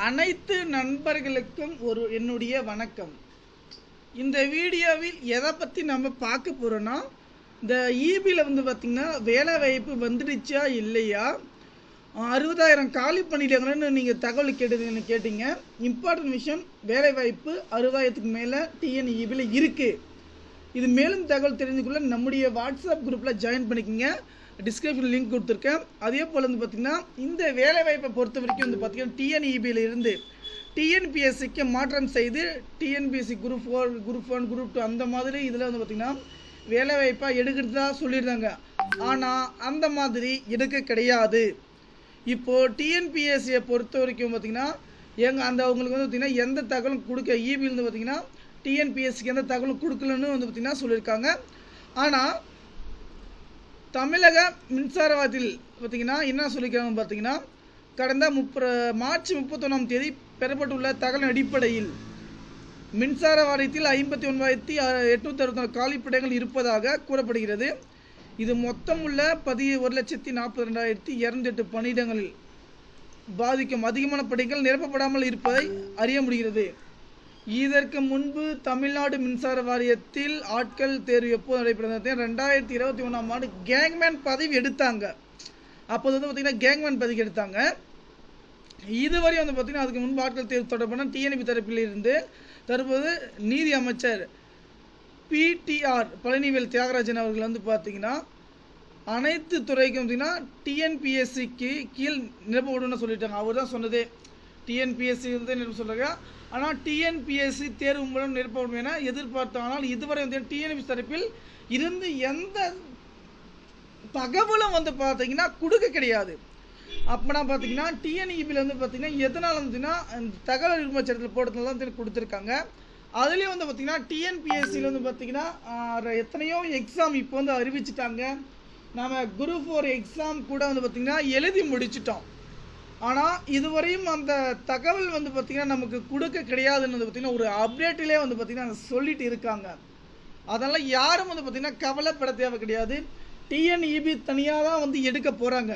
அனைத்து நண்பர்களுக்கும் ஒரு என்னுடைய வணக்கம். இந்த வீடியோவில் எதை பற்றி நம்ம பார்க்க போகிறோன்னா இந்த ஈபியில் வந்து பார்த்திங்கன்னா வேலை வாய்ப்பு வந்துடுச்சா இல்லையா? அறுபதாயிரம் காலி பண்ணிட்டாங்கன்னு நீங்கள் தகவல் கேட்டது கேட்டீங்க. இம்பார்ட்டன்ட் விஷயம் வேலை வாய்ப்பு அறுபதாயிரத்துக்கு மேலே டிஎன்இபியில் இருக்குது இது மேலும் தகவல் தெரிஞ்சுக்கொள்ள நம்முடைய வாட்ஸ்அப் குரூப்பில் ஜாயின் பண்ணிக்கோங்க. டிஸ்கிரிப்ஷன் லிங்க் கொடுத்துருக்கேன். அதே போல் வந்து பார்த்திங்கன்னா இந்த வேலைவாய்ப்பை பொறுத்த வரைக்கும் வந்து பார்த்திங்கன்னா டிஎன்இபியில் இருந்து டிஎன்பிஎஸ்சிக்கு மாற்றம் செய்து TNPSC group four group one group two அந்த மாதிரி இதில் வந்து பார்த்திங்கன்னா வேலைவாய்ப்பாக எடுக்கிறதா சொல்லியிருந்தாங்க. ஆனால் அந்த மாதிரி எடுக்க கிடையாது. இப்போது டிஎன்பிஎஸ்சியை பொறுத்த வரைக்கும் பார்த்திங்கன்னா எங்கள் அந்த அவங்களுக்கு வந்து பார்த்திங்கன்னா எந்த தகவலும் கொடுக்க இபிலேருந்து பார்த்திங்கன்னா டிஎன்பிஎஸ்சிக்கு எந்த தகவலும் கொடுக்கலன்னு வந்து பார்த்திங்கன்னா சொல்லியிருக்காங்க. ஆனால் தமிழக மின்சார வாரத்தில் பார்த்திங்கன்னா என்ன சொல்லிக்கிறாங்கன்னு பார்த்தீங்கன்னா கடந்த முப்ப மார்ச் முப்பத்தொன்னாம் தேதி பெறப்பட்டுள்ள தகவல் அடிப்படையில் மின்சார வாரியத்தில் ஐம்பத்தி ஒன்பதாயிரத்தி எட்நூற்றி அறுபத்தி காலிப்படைகள் இருப்பதாக கூறப்படுகிறது. இது மொத்தம் உள்ள பதி ஒரு லட்சத்தி நாற்பத்தி ரெண்டாயிரத்தி இரநூத்தி எட்டு பணியிடங்களில் பாதிக்கும் அதிகமான பணிகள் நிரப்பப்படாமல் இருப்பதை அறிய முடிகிறது. இதற்கு முன்பு தமிழ்நாடு மின்சார வாரியத்தில் ஆட்கள் தேர்வு எப்போது நடைபெற்றது ரெண்டாயிரத்தி இருபத்தி ஒன்றாம் ஆண்டு கேங்மேன் பதவி எடுத்தாங்க. அப்போது வந்து பார்த்திங்கன்னா கேங்மேன் பதவி எடுத்தாங்க. இதுவரை வந்து பார்த்தீங்கன்னா அதுக்கு முன்பு ஆட்கள் தேர்வு தொடர்பான டிஎன்பி தரப்பில் இருந்து தற்போது நீதி அமைச்சர் பிடிஆர் பழனிவேல் தியாகராஜன் அவர்கள் வந்து பார்த்தீங்கன்னா அனைத்து துறைக்கும் பார்த்தீங்கன்னா டிஎன்பிஎஸ்சிக்கு கீழ் நிரப்பப்படும்னு சொல்லிட்டாங்க. அவர் தான் சொன்னதே. டிஎன்பிஎஸ்சி வந்து நிரப்ப சொல்கிறாங்க ஆனால் டிஎன்பிஎஸ்சி தேர்வு மூலம் நிரப்பப்படும் என எதிர்பார்த்தோம் ஆனால் இதுவரை வந்து டிஎன்பிஎஸ் தரப்பில் இருந்து எந்த தகவலும் வந்து பார்த்தீங்கன்னா கொடுக்க கிடையாது. அப்போனா பார்த்தீங்கன்னா டிஎன்இபியில் வந்து பார்த்தீங்கன்னா எதனால் வந்துன்னா தகவல் உரிமைச்சட்டத்தில் போடுறதுல தான் வந்து கொடுத்துருக்காங்க. அதுலேயும் வந்து பார்த்தீங்கன்னா டிஎன்பிஎஸ்சியில் வந்து பார்த்தீங்கன்னா எத்தனையோ எக்ஸாம் இப்போ வந்து அறிவிச்சிட்டாங்க. நம்ம குரூப் ஃபோர் எக்ஸாம் கூட வந்து பார்த்திங்கன்னா எழுதி முடிச்சிட்டோம். ஆனால் இதுவரையும் அந்த தகவல் வந்து பார்த்திங்கன்னா நமக்கு கொடுக்க கிடையாதுன்னு வந்து பார்த்திங்கன்னா ஒரு அப்டேட்டிலே வந்து பார்த்திங்கன்னா சொல்லிட்டு இருக்காங்க. அதனால் யாரும் வந்து பார்த்திங்கன்னா கவலைப்பட தேவை கிடையாது. டிஎன்இபி தனியாக தான் வந்து எடுக்க போகிறாங்க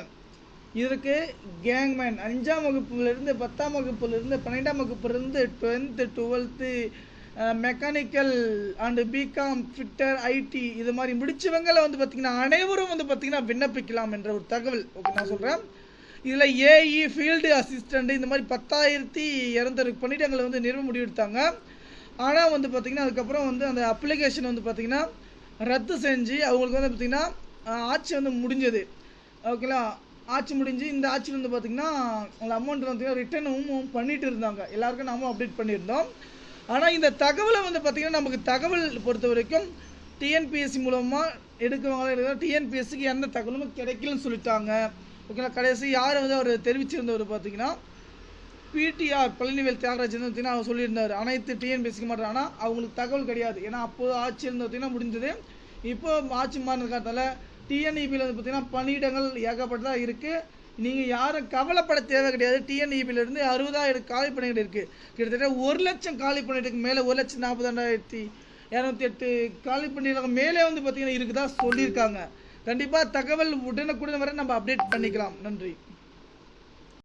இதற்கு கேங்மேன் அஞ்சாம் வகுப்புலேருந்து பத்தாம் வகுப்புலேருந்து பன்னெண்டாம் வகுப்புலேருந்து twelfth twelfth mechanical and B Com fitter IT இது மாதிரி முடிச்சவங்களை வந்து பார்த்திங்கன்னா அனைவரும் வந்து பார்த்திங்கன்னா விண்ணப்பிக்கலாம் என்ற ஒரு தகவல். ஓகே நான் சொல்கிறேன் இதில் ஏஇ ஃபீல்டு அசிஸ்டண்ட் இந்த மாதிரி பத்தாயிரத்தி இரநூறு பணியிடங்களை வந்து நிறுவ முடிவெடுத்தாங்க. ஆனால் வந்து பார்த்திங்கன்னா அதுக்கப்புறம் வந்து அந்த அப்ளிகேஷன் வந்து பார்த்திங்கன்னா ரத்து செஞ்சு அவங்களுக்கு வந்து பார்த்திங்கன்னா ஆட்சி வந்து முடிஞ்சது. ஓகேங்களா ஆட்சி முடிஞ்சு இந்த ஆட்சியில் வந்து பார்த்திங்கன்னா அந்த அமௌண்ட் வந்து ரிட்டர்னும் பண்ணிட்டு இருந்தாங்க. எல்லாருக்கும் நாமும் அப்டேட் பண்ணியிருந்தோம். ஆனால் இந்த தகவலை வந்து பார்த்திங்கன்னா நமக்கு தகவல் பொறுத்த வரைக்கும் டிஎன்பிஎஸ்சி மூலமாக எடுக்கிறவங்க டிஎன்பிஎஸ்சிக்கு எந்த தகவலும் கிடைக்கலன்னு சொல்லிட்டாங்க. ஓகேங்களா? கடைசி யார் வந்து அவர் தெரிவிச்சிருந்தவர் பார்த்தீங்கன்னா பிடிஆர் பழனிவேல் தியாகராஜன் பார்த்தீங்கன்னா அவர் சொல்லியிருந்தார். அனைத்து டிஎன்பிஎஸ்சிக்கு மாட்டார் ஆனால் அவங்களுக்கு தகவல் கிடையாது. ஏன்னா அப்போது ஆட்சி இருந்து பார்த்தீங்கன்னா முடிஞ்சது. இப்போ ஆட்சி மாறின காலத்தால் டிஎன்இபியில் வந்து பார்த்தீங்கன்னா பணியிடங்கள் ஏகப்பட்டதாக இருக்குது நீங்கள் யாரும் கவலைப்பட தேவை கிடையாது. டிஎன்இபியிலேருந்து அறுபதாயிரம் காலி பணிகள் இருக்குது கிட்டத்தட்ட ஒரு லட்சம் காலி பணியிடத்துக்கு மேலே ஒரு லட்சம் நாற்பதாயிரத்தி இரநூத்தி எட்டு காலி பணியிடம் மேலே வந்து பார்த்தீங்கன்னா இருக்குதா சொல்லியிருக்காங்க. கண்டிப்பாக தகவல் உடனுக்குடன் வரை நம்ம அப்டேட் பண்ணிக்கலாம். நன்றி.